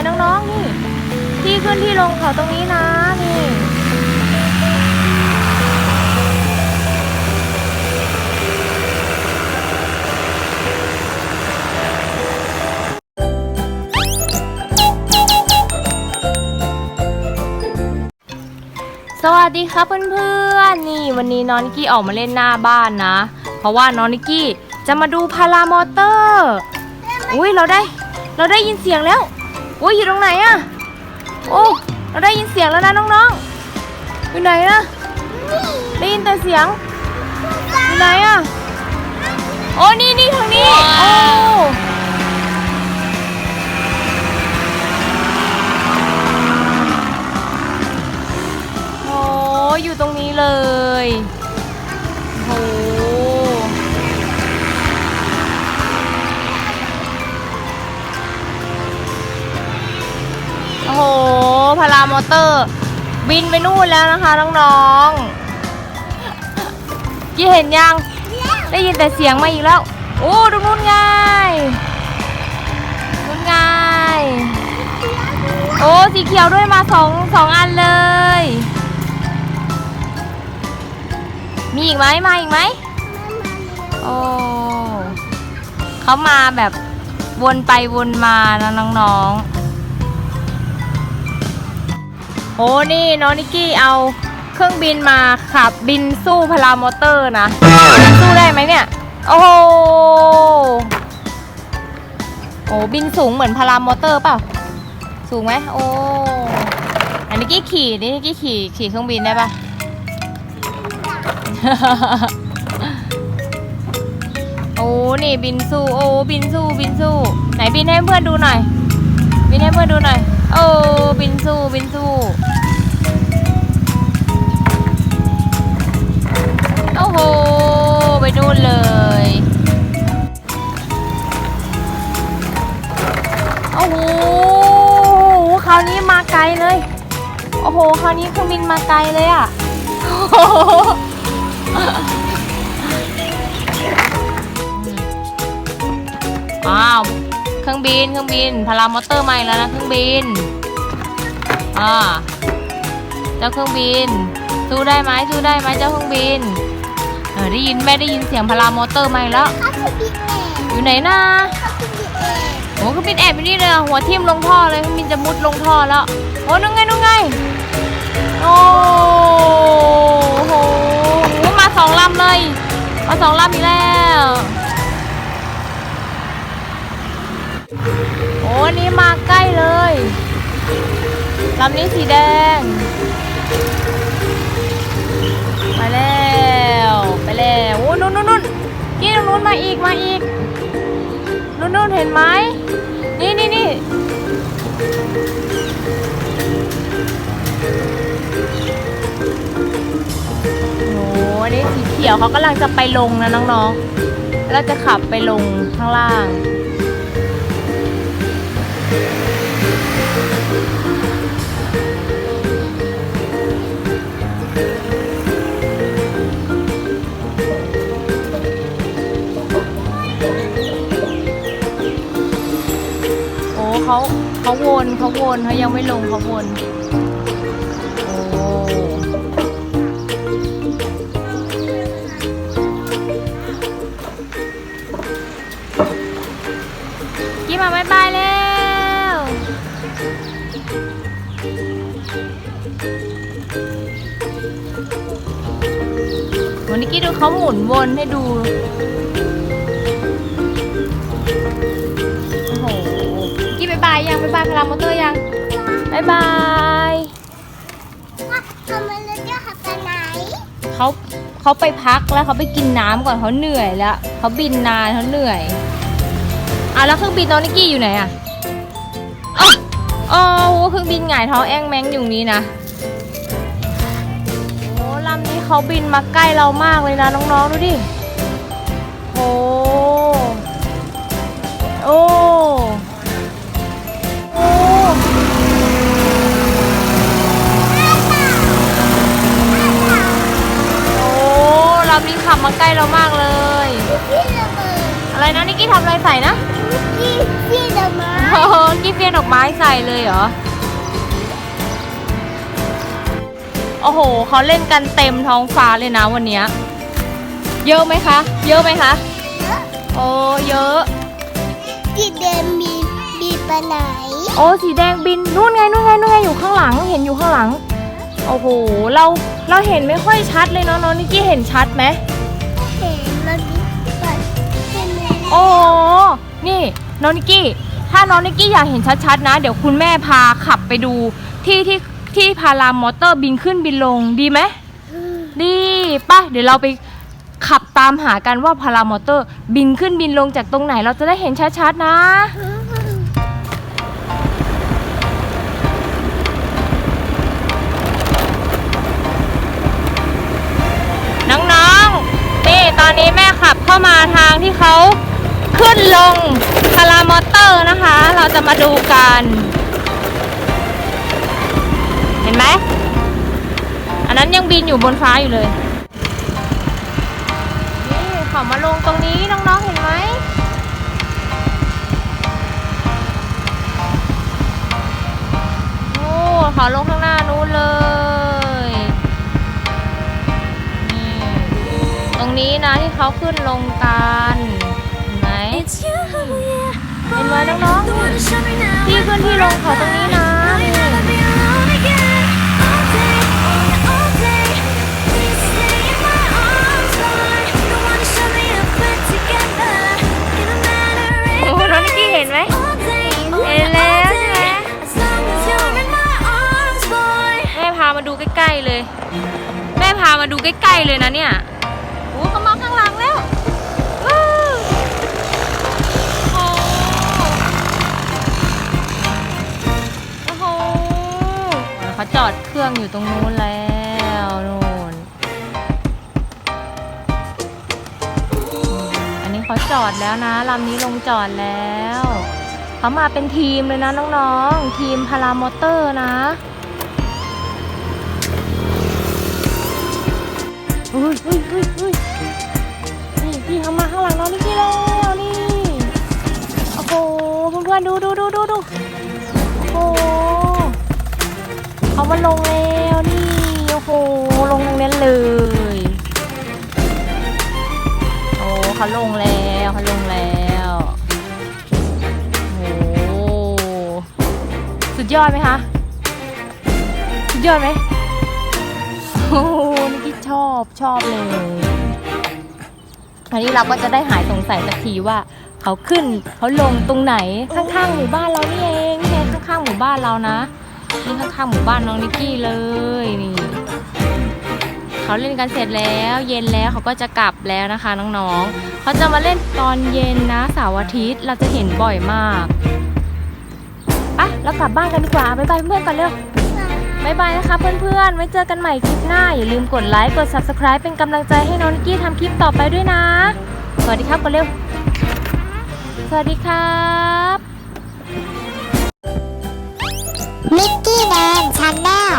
ยน้องๆนี่ ที่ขึ้นที่ลงเขาตรงนี้นะนี่สวัสดีครับเพื่อนๆ นี่วันนี้น้องนิกกี้ออกมาเล่นหน้าบ้านนะ เพราะว่าน้องนิกกี้จะมาดูพารามอเตอร์ อุ้ยเราได้ เราได้ยินเสียงแล้ว อุ้ยอยู่ตรงไหนอะโอ้เราได้ยินเสียงแล้วนะน้องๆอยู่ไหนอะได้ยินแต่เสียงอยู่ไหนอะโอ้นี่นี่ทางนี้โอ้โอ้อยู่ตรงนี้เลย เตอร์ บินไปนู่นแล้วนะคะน้องๆยี่เห็นยัง ได้ยินแต่เสียงมาอีกแล้ว โอ้ตรงนู้นไงนู้นไงโอ้สีเขียวด้วยมาสองสองอันเลย มีอีกไหมมาอีกไหมโอ้เขามาแบบวนไปวนมานะน้องๆ โอ้นี่น้องนิกกี้เอาเครื่องบินมาขับบินสู้พารามอเตอร์นะ สู้ได้ไหมเนี่ย โอ้โหโอ้บินสูงเหมือนพารามอเตอร์เปล่า สูงไหมโอ้อันนี้กี้ขี่นี่กี้ขี่ขี่เครื่องบินได้ปะโอ้นี่บินสู้โอ้บินสู้บินสู้ ไหนบินให้เพื่อนดูหน่อย บินให้เพื่อนดูหน่อย โอ้บินสู้บินสู้ นู่นเลย โอ้โห คราวนี้มาไกลเลย โอ้โห คราวนี้เครื่องบินมาไกลเลยอะโอ้โหอ้าว เครื่องบิน เครื่องบิน พารามอเตอร์ใหม่แล้วนะเครื่องบิน อ่า เจ้าเครื่องบิน สู้ได้ไหมสู้ได้ไหมเจ้าเครื่องบิน ออได้ยินแม่ได้ยินเสียงพารามอเตอร์ใหม่แล้ว เขาคือบิ๊กเออยู่ไหนนะเขาคือบิ๊กเอโอ้เครื่องบินแอบอยู่นี่เลยอะหัวทิ่มลงท่อเลยเครื่องบินจะมุดลงท่อแล้วโอ้นู่นไงนู่นไงโอ้โหโอ้มาสองลำเลยมาสองลำอีกแล้วโอ้อันนี้มาใกล้เลยลำนี้สีแดง แล้วโอ้นู่นนู่นนู่นกี้ตรงนู้นมาอีกมาอีกนู่นนู่นเห็นไหมนี่นี่นี่โอ้นี่สีเขียวเขากำลังจะไปลงนะน้องๆเราจะขับไปลงข้างล่าง เขาเขาวนเขาวนเขายังไม่ลงเขาวนโอ้กี้มาบายบายแล้ววันนี้กี้ดูเขาหมุนวนให้ดูายบายยังบายบายพารามอเตอร์ยังบายบายว่าทำไมเราจะขับไปไหนเขาเขาไปพักแล้วเขาไปกินน้ำก่อนเขาเหนื่อยแล้วเขาบินนานเขาเหนื่อยอะแล้วเครื่องบินน้องนิกกี้อยู่ไหนอะอ๋ออ๋อโหเครื่องบินหงายท้องแองแมงอยู่นี้นะโอ้ลำนี้เขาบินมาใกล้เรามากเลยนะน้องๆดูดิโอ้โอ้ มาใกล้เรามากเลยพี่ระเบิดอะไรนะนิกกี้ทำอะไรใส่นะพี่พี่ระเบิดโอ้โหกี้เฟียนออกไม้ม้ใส่เลยเหรอ โอ้โหเขาเล่นกันเต็มท้องฟ้าเลยนะวันเนี้ยเยอะไหมคะ เยอะไหมคะ โอ้เยอะ จีเดมบีบีไปไหนโอ้สีแดงบินนู่นไงนู่นไงนู่นไงอยู่ข้างหลังเห็นอยู่ข้างหลัง โอ้โหเราเราเห็นไม่ค่อยชัดเลยเนาะน้องนิกกี้เห็นชัดไหม เห็นรถบัสเป็นไงโอ้นี่น้องนิกกี้ ถ้าน้องนิกกี้อยากเห็นชัดๆนะ เดี๋ยวคุณแม่พาขับไปดูที่ที่ที่พารามอเตอร์บินขึ้นบินลงดีไหม ดีป่ะ เดี๋ยวเราไปขับตามหากันว่าพารามอเตอร์บินขึ้นบินลงจากตรงไหนเราจะได้เห็นชัดๆนะน้ ขึ้นลงพารามอเตอร์นะคะ เราจะมาดูกัน เห็นไหม อันนั้นยังบินอยู่บนฟ้าอยู่เลย นี่เขามาลงตรงนี้น้องๆเห็นไหมโอ้เขาลงข้างหน้านู้นเลยนี่ตรงนี้นะที่เขาขึ้นลงกัน ไหมน้องๆที่ขึ้นที่ลงเขาตรงนี้นะโอ้น้องนิกกี้เห็นไหมเห็นแล้วใช่ไหมแม่พามาดูใกล้ๆเลย แม่พามาดูใกล้ๆเลยนะเนี่ย จอดเครื่องอยู่ตรงนู้นแล้วนู่นอันนี้เขาจอดแล้วนะลำนี้ลงจอดแล้วเขามาเป็นทีมเลยนะน้องๆ ทีมพารามอเตอร์นะอุ้ยอุ้ยอุ้ยอุ้ยนี่พี่เขามาข้างหลังน้องนิกกี้แล้วนี่ โอ้โหเพื่อนๆดูดูดูดูดู เขาลงแล้วนี่โอ้โหลงตรงนั้นเลยโอ้เขาลงแล้วเขาลงแล้วโอ้โหสุดยอดไหมคะสุดยอดไหมโอ้นิกกี้ชอบชอบเลยอันนี้เราก็จะได้หายสงสัยสักทีว่าเขาขึ้นเขาลงตรงไหนข้างๆหมู่บ้านเรานี่เองนี่ไงข้างๆหมู่บ้านเรานะ นี่ข้างๆหมู่บ้านน้องนิกกี้เลยนี่เขาเล่นกันเสร็จแล้วเย็นแล้วเขาก็จะกลับแล้วนะคะน้องๆเขาจะมาเล่นตอนเย็นนะเสาร์อาทิตย์เราจะเห็นบ่อยมากไปแล้วกลับบ้านกันดีกว่าบ๊ายบายเพื่อนกันเร็วบายบายนะคะเพื่อนๆ ไว้เจอกันใหม่คลิปหน้า อย่าลืมกดไลค์ กด subscribe เป็นกำลังใจให้น้องนิกกี้ทำคลิปต่อไปด้วยนะ สวัสดีครับกันเร็ว สวัสดีครับ มิกกี้แมนชาแนล